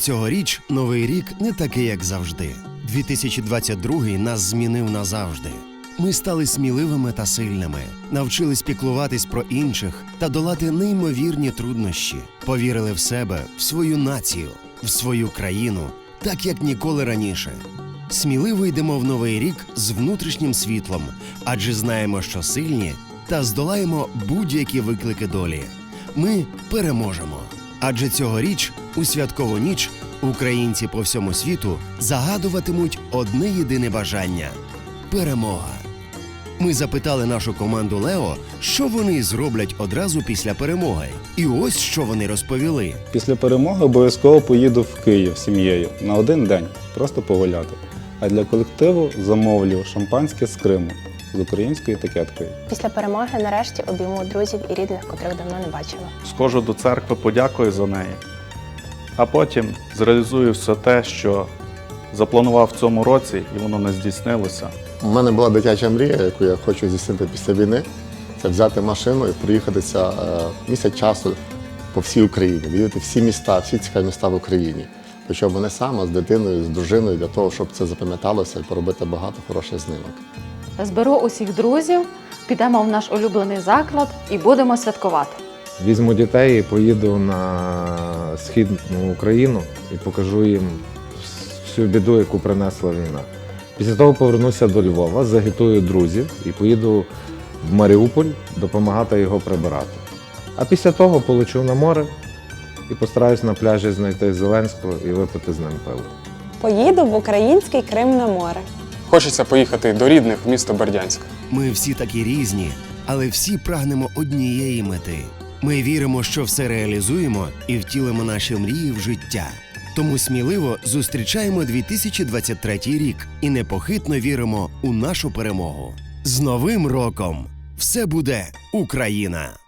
Цьогоріч новий рік не такий, як завжди. 2022 нас змінив назавжди. Ми стали сміливими та сильними, навчились піклуватись про інших та долати неймовірні труднощі, повірили в себе, в свою націю, в свою країну, так як ніколи раніше. Сміливо йдемо в новий рік з внутрішнім світлом, адже знаємо, що сильні та здолаємо будь-які виклики долі. Ми переможемо. Адже цьогоріч, у святкову ніч, українці по всьому світу загадуватимуть одне єдине бажання перемога. Ми запитали нашу команду Лео, що вони зроблять одразу після перемоги. І ось що вони розповіли. Після перемоги обов'язково поїду в Київ з сім'єю на один день, просто погуляти. А для колективу замовлю шампанське з Криму з українською етикеткою. Після перемоги нарешті обійму друзів і рідних, котрих давно не бачила. схожу до церкви, подякую за неї, а потім зреалізую все те, що запланував в цьому році, і воно не здійснилося. У мене була дитяча мрія, яку я хочу здійснити після війни. Це взяти машину і проїхатися е, місяць часу по всій Україні, відвідати всі міста, всі цікаві міста в Україні. Причому не сам, а з дитиною, з дружиною, для того, щоб це запам'яталося і поробити багато хороших знімок. Зберу усіх друзів, підемо в наш улюблений заклад і будемо святкувати. Візьму дітей і поїду на східну Україну і покажу їм всю біду, яку принесла війна. Після того повернуся до Львова, загітую друзів і поїду в Маріуполь допомагати його прибирати. А після того полечу на море і постараюсь на пляжі знайти Зеленського і випити з ним пиво. Поїду в український Крим на море. Хочеться поїхати до рідних в місто Бердянськ. Ми всі такі різні, але всі прагнемо однієї мети. Ми віримо, що все реалізуємо і втілимо наші мрії в життя. Тому сміливо зустрічаємо 2023 рік і непохитно віримо у нашу перемогу. З Новим роком! Все буде Україна!